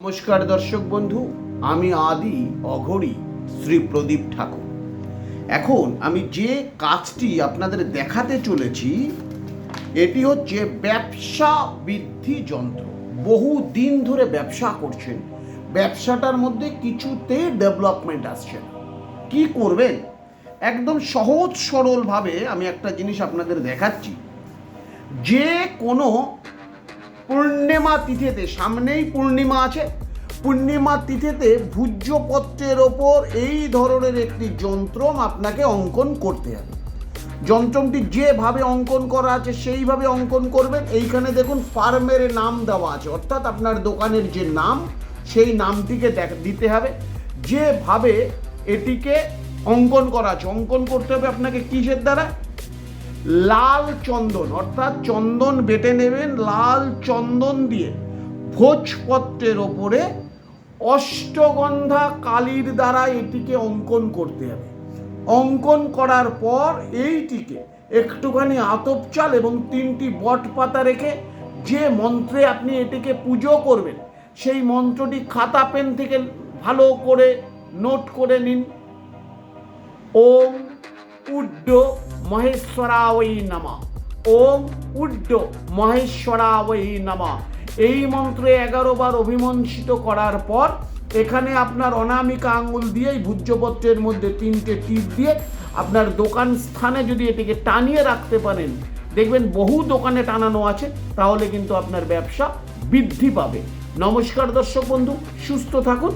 নমস্কার দর্শক বন্ধু, আমি আদি অঘরি শ্রী প্রদীপ ঠাকুর। এখন আমি যে কাজটি আপনাদের দেখাতে চলেছি, এটি হচ্ছে ব্যবসা বৃদ্ধি যন্ত্র। বহু দিন ধরে ব্যবসা করছেন। ব্যবসাটার মধ্যে কিছুতে ডেভেলপমেন্ট আসছে কি করবেন? একদম সহজ সরলভাবে আমি একটা জিনিস আপনাদের দেখাচ্ছি। যে কোনো পূর্ণিমা তিথিতে, সামনেই পূর্ণিমা আছে, পূর্ণিমা তিথিতে ভূজ্যপত্রের ওপর এই ধরনের একটি যন্ত্রম আপনাকে অঙ্কন করতে হবে। যন্ত্রমটি যেভাবে অঙ্কন করা আছে, সেইভাবে অঙ্কন করবেন। এইখানে দেখুন, ফার্মের নাম দেওয়া আছে। অর্থাৎ আপনার দোকানের যে নাম, সেই নামটিকে দেখ- দিতে হবে। যেভাবে এটিকে অঙ্কন করা আছে, অঙ্কন করতে হবে আপনাকে কিসের দ্বারা? লাল চন্দন, অর্থাৎ চন্দন বেটে নেবেন লাল চন্দন দিয়ে। ভোজপত্রের ওপরে অষ্টগন্ধা কালির দ্বারা এটিকে অঙ্কন করতে হবে। অঙ্কন করার পর এইটিকে একটুখানি আতপ চাল এবং তিনটি বট পাতা রেখে যে মন্ত্রে আপনি এটিকে পুজো করবেন, সেই মন্ত্রটি খাতা পেন থেকে ভালো করে নোট করে নিন। ওম উড্ড মহেশ্বরাওয়ী নামা। ওম উড্ড মহেশ্বরাওয়ী নামা। এই মন্ত্রে এগারো বার অভিমন্ত্রিত করার পর এখানে আপনার অনামিকা আঙ্গুল দিয়ে এই ভূজ্যপত্রের মধ্যে তিনটে টিপ দিয়ে আপনার দোকান স্থানে যদি এটিকে টানিয়ে রাখতে পারেন, দেখবেন বহু দোকানে টানানো আছে, তাহলে কিন্তু আপনার ব্যবসা বৃদ্ধি পাবে। নমস্কার দর্শক বন্ধু, সুস্থ থাকুন